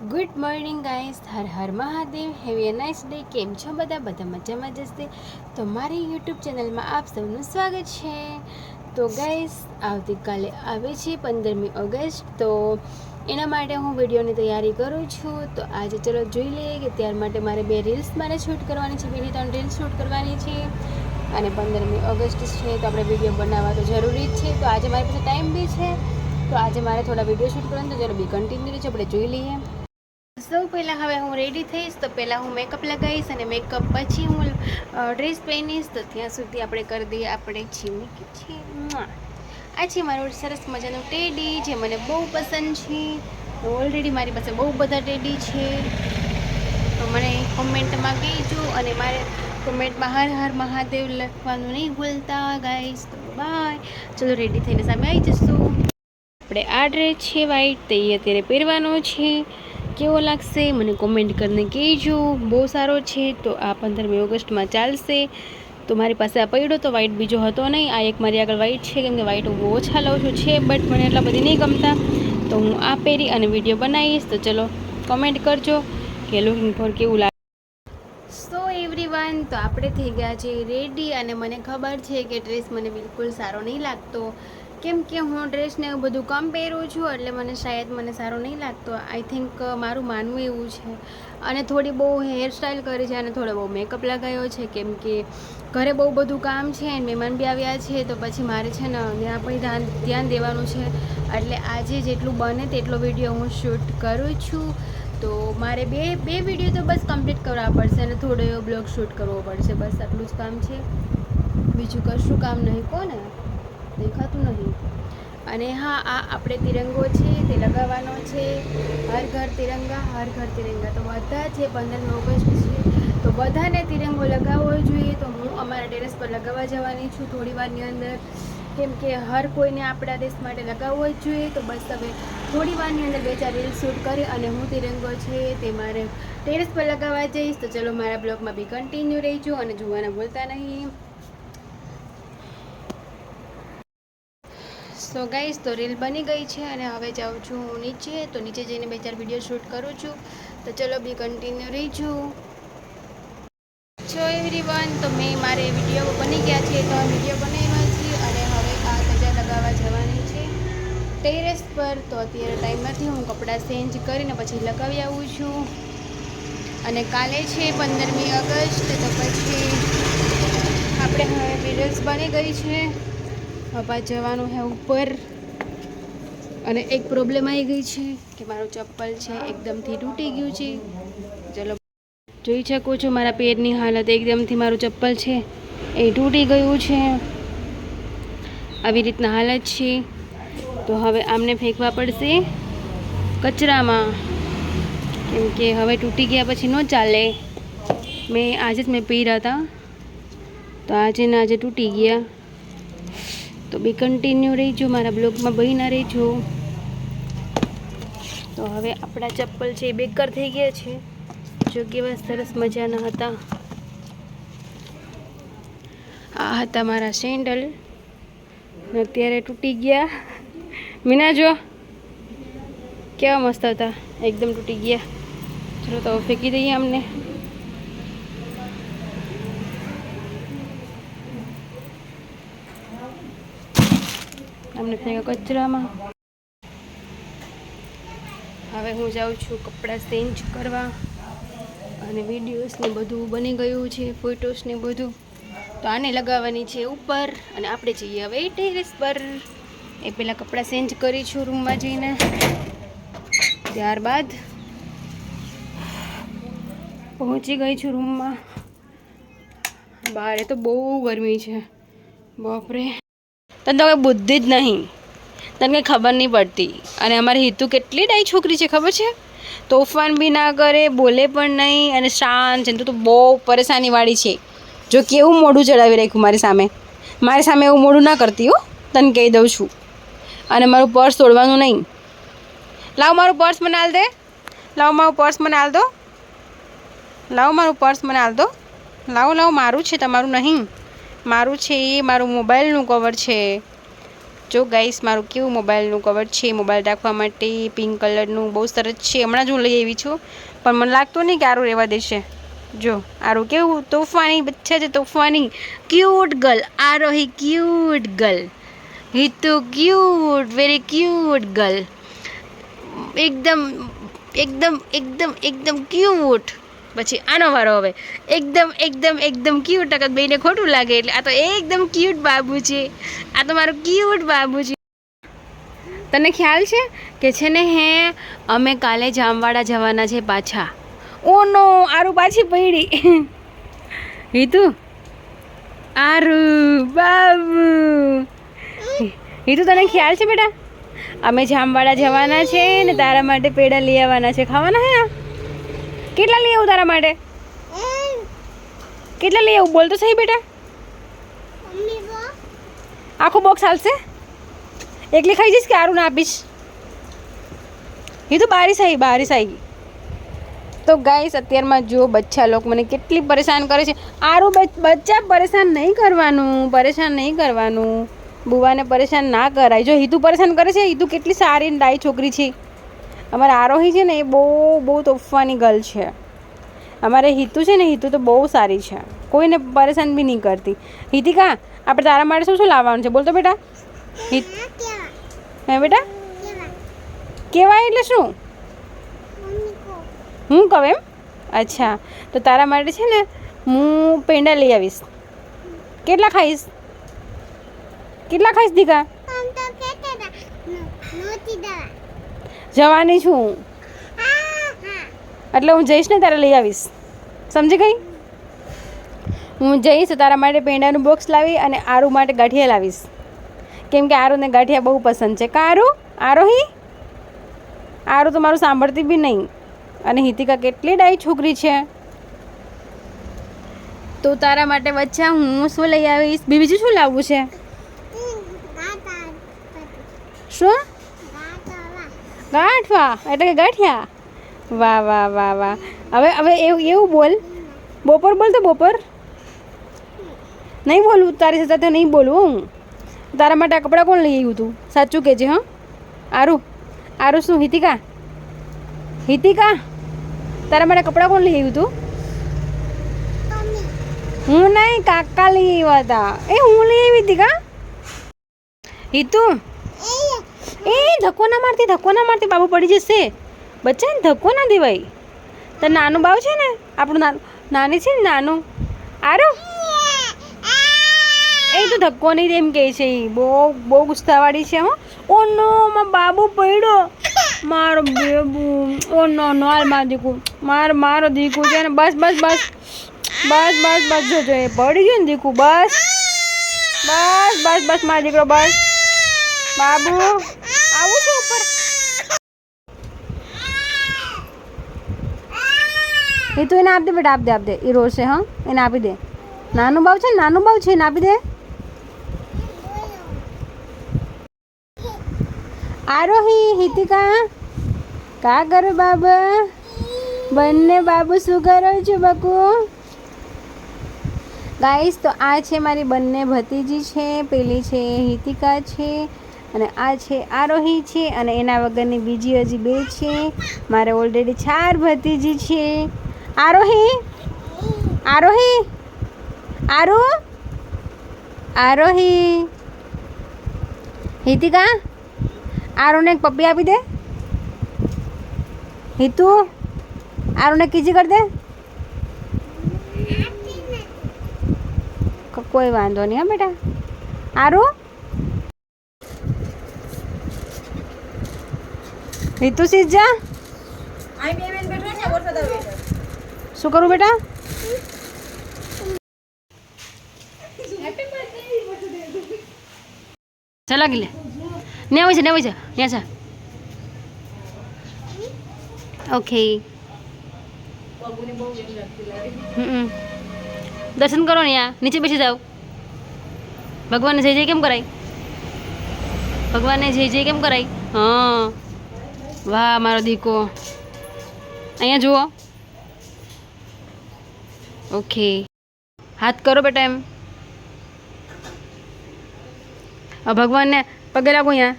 Good morning guys Har Har Mahadev. Have a nice day કેમ છો બધા? બધા મજામાં જશે તો મારી યુટ્યુબ ચેનલમાં આપ સૌનું સ્વાગત છે. તો ગાઈસ આવતીકાલે આવે છે પંદરમી ઓગસ્ટ. તો એના માટે હું વિડીયોની તૈયારી કરું છું. તો આજે ચલો જોઈ લઈએ કે ત્યાર માટે મારે બે રીલ્સ મારે શૂટ કરવાની છે. બેની ત્રણ રીલ્સ શૂટ કરવાની છે. અને પંદરમી ઓગસ્ટ છે તો આપણે વીડિયો બનાવવા તો જરૂરી જ છે. તો આજે મારી પાસે ટાઈમ બી છે. તો આજે મારે થોડા વીડિયો શૂટ કરવાનું તો ચલો બી કન્ટિન્યુ છે. આપણે જોઈ લઈએ. સૌ પહેલાં હવે હું રેડી થઈશ, તો પહેલાં હું મેકઅપ લગાવીશ અને મેકઅપ પછી હું ડ્રેસ પહેરીશ. તો ત્યાં સુધી આપણે કરી દઈએ આપણે જીમી છે. આ છે મારું સરસ મજાનું ટેડી જે મને બહુ પસંદ છે. ઓલરેડી મારી પાસે બહુ બધા ટેડી છે. તો મને કોમેન્ટમાં કહેજો અને મારે કોમેન્ટમાં હર હર મહાદેવ લખવાનું નહીં ભૂલતા ગાઈશ તો બાય ચલો રેડી થઈને સામે આવી જશું. આપણે આ ડ્રેસ છે વ્હાઈટ તે અત્યારે પહેરવાનો છે. કેવો લાગશે? મને કોમેન્ટ કરીને કહેજો. બહુ સારો છે. તો આ પંદરમી ઓગસ્ટમાં ચાલશે. તો મારી પાસે આ પડ્યો તો વ્હાઇટ બીજો હતો નહીં. આ એક મારી આગળ વ્હાઇટ છે. કેમ કે વ્હાઇટ હું ઓછા લઉં છું. છે બટ મને એટલા બધી નહીં ગમતા. તો હું આ પહેરી અને વીડિયો બનાવીશ. તો ચલો કોમેન્ટ કરજો કે લુકિંગ ફોર કેવું લાગે. એવરીવન તો આપણે થઈ ગયા છે રેડી અને મને ખબર છે કે ડ્રેસ મને બિલકુલ સારો નહીં લાગતો. કેમ કે હું ડ્રેસને એવું બધું કમ પહેરું છું, એટલે મને શાયદ મને સારો નહીં લાગતો. આઈ થિંક મારું માનવું એવું છે. અને થોડી બહુ હેરસ્ટાઈલ કરી છે અને થોડો બહુ મેકઅપ લગાવ્યો છે, કેમ કે ઘરે બહુ બધું કામ છે અને મહેમાન બી આવ્યા છે, તો પછી મારે છે ને ત્યાં પણ ધ્યાન ધ્યાન દેવાનું છે. એટલે આજે જેટલું બને તેટલો વીડિયો હું શૂટ કરું છું. તો મારે બે બે વીડિયો તો બસ કમ્પ્લીટ કરવા પડશે અને થોડો એવો બ્લોગ શૂટ કરવો પડશે. બસ આટલું જ કામ છે. બીજું કશું કામ નહીં કોને દેખાતું નહીં. અને હા, આ આપણે તિરંગો છે, તે લગાવવાનો છે. હર ઘર તિરંગા, હર ઘર તિરંગા. તો બધા છે પંદરમી ઓગસ્ટ છે, તો બધાને તિરંગો લગાવવો જોઈએ. તો હું અમારા ટેરેસ પર લગાવવા જવાની છું થોડી વારની અંદર. કેમ કે હર કોઈને આપણા દેશ માટે લગાવવો જ જોઈએ. તો બસ હવે થોડી વારની અંદર બે ચાર રીલ શૂટ કરી અને હું તિરંગો છે તે મારે ટેરેસ પર લગાવવા જઈશ. તો ચલો મારા બ્લોગમાં બી કન્ટિન્યુ રહીજો અને જોવાના ભૂલતા નહીં. સો ગાઈસ તો રીલ બની ગઈ છે અને હવે જાઉં છું હું નીચે. તો નીચે જઈને બે ચાર વીડિયો શૂટ કરું છું. તો ચલો બી કન્ટિન્યુ રહીજો. છો એવરીવન તો મેં મારે વીડિયો બની ગયા છે. તો વીડિયો બનાવ્યા છે અને હવે આ ધજા લગાવવા જવાની છે ટેરેસ પર, તો અત્યારે ટાઈમ નથી હું કપડાં ચેન્જ કરીને પછી લગાવી આવું છું. અને કાલે છે પંદરમી ઓગસ્ટ, તો પછી આપણે હવે વિડીયોઝ બની ગઈ છે. પપ્પા જવાનું છે ઉપર. અને એક પ્રોબ્લેમ આવી ગઈ છે કે મારું ચપ્પલ છે એકદમથી તૂટી ગયું છે. ચલો, જોઈ શકો છો મારા પેરની હાલત એકદમથી મારું ચપ્પલ છે એ તૂટી ગયું છે. આવી રીતના હાલત છે. તો હવે આમને ફેંકવા પડશે કચરામાં. કેમ કે હવે તૂટી ગયા પછી ન ચાલે. મેં આજે જ મેં પીરા હતા. તો આજે ને આજે તૂટી ગયા. તો બી કન્ટિન્યુ રહીજો મારા બ્લોગમાં બહીના રહેજો. તો હવે આપણા ચપ્પલ છે એ બેકર થઈ ગયા છે. જો કેવા સરસ મજાના હતા. આ હતા મારા સેન્ડલ. અત્યારે તૂટી ગયા. મીના, જો. કેવા મસ્ત હતા. એકદમ તૂટી ગયા. ચલો તો ફેંકી દઈએ અમને. અમને ફેંકા કચરામાં. હવે હું જાઉં છું કપડાં ચેન્જ કરવા. અને વિડીયોઝ ને બધું બની ગયું છે ફોટોસ ને બધું. તો આને લગાવવાની છે ઉપર. અને આપણે જઈએ હવે ટેરેસ પર. એ પહેલાં કપડાં ચેન્જ કરીશું રૂમમાં જઈને. ત્યારબાદ પહોંચી ગઈ છું રૂમમાં બહાર તો બહુ ગરમી છે. બાપરે. તને તો કંઈ બુદ્ધિ જ નહીં. તને કંઈ ખબર નહીં પડતી. અને અમારી હિતુ કેટલી ડાઈ છોકરી છે, ખબર છે? તોફાન બી ના કરે, બોલે પણ નહીં અને શાંત છે. તો બહુ પરેશાનીવાળી છે. જો કેવું મોઢું ચડાવી રાખ્યું મારી સામે. મારી સામે એવું મોઢું ના કરતી હો. તને કહી દઉં છું. અને મારું પર્સ તોડવાનું નહીં. લાવ મારું પર્સ મને હાલ દે. લાવ મારું પર્સ મને હાલ દો. લાવ મારું પર્સ મને હાલ દો. લાવો લાવો, મારું છે, તમારું નહીં. મારું છે એ, મારું મોબાઈલનું કવર છે. જો ગાઈસ, મારું કેવું મોબાઈલનું કવર છે? મોબાઈલ રાખવા માટે પિંક કલરનું બહુ સરસ છે. હમણાં જ હું લઈ આવી છું, પણ મને લાગતું નહીં કે આરું રહેવા દેશે. જો, આરું કેવું? તોફાની, બચ્ચા છે, તોફાની. Cute girl Arohi cute girl Hitu cute very cute girl એકદમ એકદમ એકદમ એકદમ ક્યુટ પછી આનો વારો હવે. એકદમ એકદમ એકદમ ક્યુટ અગર બેને ખોટું લાગે એટલે આ તો એકદમ ક્યુટ બાબુ છે. આ તો મારું ક્યુટ બાબુ છે. તને ખ્યાલ છે કે છે ને હે, અમે કાલે જામવાડા જવાના છે પાછા. ઓ નો, આરું પાછી પડી હિતુ. આરું બાબુ. હિતુ તને ખ્યાલ છે બેટા? અમે જામવાડા જવાના છે ને તારા માટે પેડા લઈ આવવાના છે. ખાવાના હે ને કેટલા લઈ આવું તારા માટે? કેટલા લઈ આવું? બોલ તો સહી બેટા. આખું બોક્સ હાલશે? એકલી ખાઈ જઈશ કે આરું ના આપીશ? એ તો બારીશ આવી બારીશ આવી તો ગાઈસ અત્યારમાં જો બચ્ચા લોકો મને કેટલી પરેશાન કરે છે. આરું બચ- બચ્ચા પરેશાન નહીં કરવાનું, પરેશાન નહીં કરવાનું. બુવાને પરેશાન ના કરાય. જો હિતુ પરેશાન કરે છે, હિતુ કેટલી સારી ડાઈ છોકરી છે. અમારે આરોહી છે ને, એ બહુ બહુ તોફવાની ગર્લ છે. અમારે હિતુ છે ને, હિતુ તો બહુ સારી છે. કોઈને પરેશાન બી નહીં કરતી. હિતિકા, આપણે તારા માટે શું શું લાવવાનું છે? બોલતો બેટા. હિત હે બેટા? કેવાય એટલે શું? હું કહું એમ? અચ્છા. તો તારા માટે છે ને, હું પેંડા લઈ આવીશ. કેટલા ખાઈશ? કેટલા ખાઈશ દીકા? જવાની છું. એટલે હું જઈશ ને તારે લઈ આવીશ. સમજી ગઈ? હું જઈશ તારા માટે પેંડાનું બોક્સ લાવી અને આરુ માટે ગાંઠિયા લાવીશ. કેમ કે આરુને ગાંઠિયા બહુ પસંદ છે. કારુ આરોહી? આરું તો મારું સાંભળતી બી નહીં. અને હિતિકા કેટલી ડાઈ છોકરી છે. તો તારા માટે બચ્ચા હું શું લઈ આવીશ? બી બીજું શું લાવવું છે? શું? ગાંઠવા. એટલે કે ગાંઠિયા? વાહ વાહ વાહ વાહ. હવે હવે એવું એવું બોલ. બપોર બોલ તો બપોર. નહીં બોલવું, તારી સાથે નહીં બોલવું હું. તારા માટે આ કપડાં કોણ લઈ આવ્યું તું? સાચું કહેજે, હં? આરું આરું શું, હિતિકા? હિતિકા? તારા માટે કપડાં કોણ લઈ આવ્યું તું? હું નહીં, કાકા લઈ આવ્યા હતા. એ હું લઈ આવી હતી કા હિતુ? એ ધક્કો ના મારતી, ધક્કો ના મારતી, બાબુ પડી જશે. બચ્ચાને ધક્કો ના દેવાય. તો નાનું બાવ છે ને, આપણું નાનું નાની છે ને, નાનું. આરો? એ તો ધક્કો નહીં એમ કહે છે એ બહુ બહુ ગુસ્સાવાળી છે હો. ઓ નો માં બાબુ પડ્યો. મારો બેબુ. ઓ નો નો, હાલ માર દીકુ. માર, મારો દીકુ છે ને, બસ બસ બસ. બસ બસ બસ, જો જો, એ પડી ગયું ને દીકુ, બસ. બસ બસ બસ, મારો દીકરો, બસ. બાબુ આવું છે ઉપર એ તો એને આપ દે બેટા આપ દે આપ દે એ રોશે હા? એને આપી દે. નાનું બાવ છે નાનું બાવ છે, એને આપી દે. આરોહી, હિતિકા કા કરો બાબા, બંને બાબુ શું કરો છો બકુ ગાઈસ તો આ છે મારી બંને ભતીજી છે, પેલી છે હિતિકા છે, અને આ છે આરોહી છે, અને એના વગરની બીજી હજી બે છે. મારે ઓલરેડી ચાર ભતીજી છે. આરોહી આરોહી આરુ આરોહી હિતિકા આરુને એક પપ્પી આપી દે હિતુ આરુને કીજી કરી દે ક- કોઈ વાંધો નહીં હા બેટા આરુ હિતુ સીજ જા શું કરું બેટા? ચાલ લે. ને હોય છે ને હોય છે. ત્યાં છે. ઓકે દર્શન કરો ને યા નીચે બેસી જાઓ. ભગવાનને જય જય કેમ કરાય? ભગવાનને જય જય કેમ કરાય? હા. વાહ, મારો દીકો. અહીંયા જુઓ. ઓકે. હાથ કરો બેટા એમ. ભગવાનને પગે લાગો અહીંયા.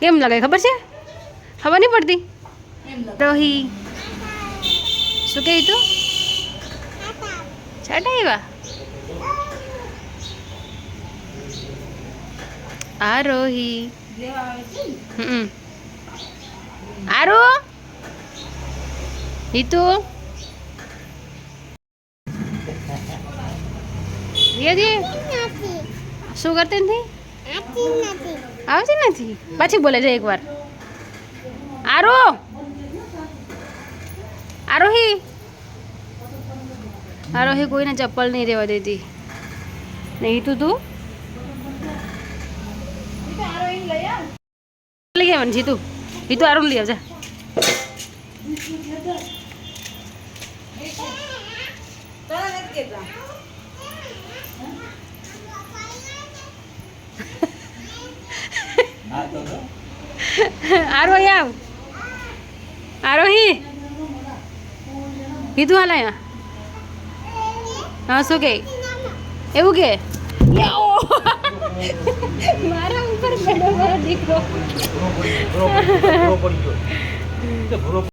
કેમ લાગે ખબર છે? ખબર નહીં પડતી? રોહી. શું કહ્યું તું? છાટા આવ્યા? આ રોહી. હમ. આરો હિતુ દીદી શું કરતી નથી આવતી નથી. પછી બોલે છે એકવાર. આરો? આરોહી? આરોહી કોઈને ચપ્પલ નહીં રહેવા દેતી. નહીં તું તું? લઈ આવવાની જીતું. જીતું આરું લઈ આવજા. આરોહી આવ આરોહી કીધું હાલ હા શું કે એવું કે! મારા ઉપર દીકરો